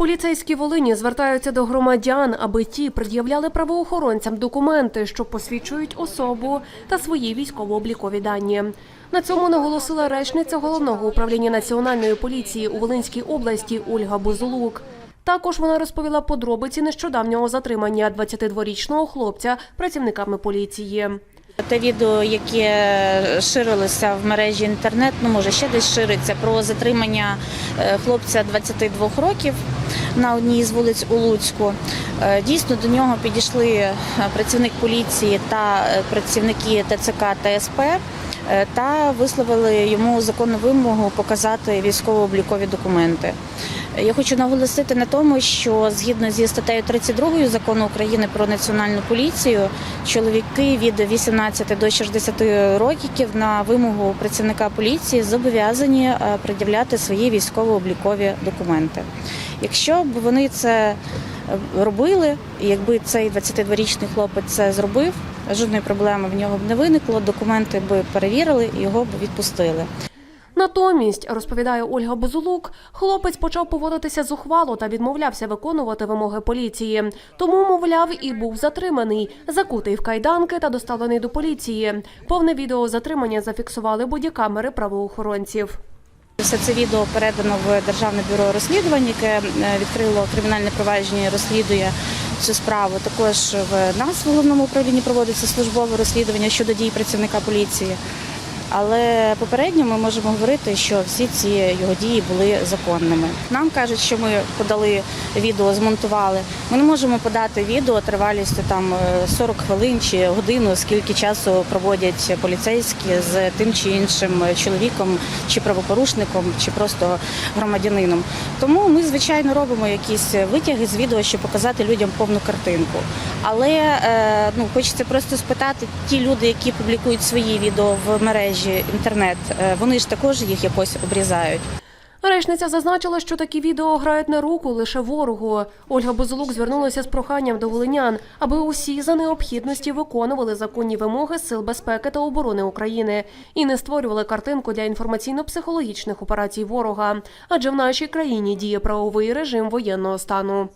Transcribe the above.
Поліцейські Волині звертаються до громадян, аби ті пред'являли правоохоронцям документи, що посвідчують особу та свої військово-облікові дані. На цьому наголосила речниця головного управління національної поліції у Волинській області Ольга Бузулук. Також вона розповіла подробиці нещодавнього затримання 22-річного хлопця працівниками поліції. Те відео, яке ширилося в мережі інтернет, ну може ще десь шириться про затримання е, хлопця 22 років на одній з вулиць у Луцьку. Е, Дійсно до нього підійшли е, працівник поліції та працівники ТЦК та СП та висловили йому законну вимогу показати військово-облікові документи. Я хочу наголосити на тому, що згідно зі статтею 32 закону України про національну поліцію, чоловіки від 18 до 60 років на вимогу працівника поліції зобов'язані е, пред'являти свої військово-облікові документи. Якщо б вони це е, робили, якби цей 22-річний хлопець це зробив, жодної проблеми в нього б не виникло. Документи би перевірили і його б відпустили. Натомість, розповідає Ольга Бузулук, хлопець почав поводитися зухвало та відмовлявся виконувати вимоги поліції. Тому, мовляв, і був затриманий, закутий в кайданки та доставлений до поліції. Повне відео затримання зафіксували бодікамери правоохоронців. Все це відео передано в Державне бюро розслідувань, яке е, відкрило кримінальне провадження, і розслідує цю справу. Також в нас в головному управлінні проводиться службове розслідування щодо дій працівника поліції. Але попередньо ми можемо говорити, що всі ці його дії були законними. Нам кажуть, що ми подали відео, змонтували. Ми не можемо подати відео тривалістю там е, 40 хвилин чи годину, скільки часу проводять поліцейські з тим чи іншим чоловіком, чи правопорушником, чи просто громадянином. Тому ми, звичайно, робимо якісь витяги з відео, щоб показати людям повну картинку. Але е, ну, хочеться просто спитати, ті люди, які публікують свої відео в мережі інтернет, е, вони ж також їх якось обрізають. Речниця зазначила, що такі відео грають на руку лише ворогу. Ольга Бузулук звернулася з проханням до волинян, аби усі за необхідності виконували законні вимоги Сил безпеки та оборони України і не створювали картинку для інформаційно-психологічних операцій ворога. Адже в нашій країні діє правовий режим воєнного стану.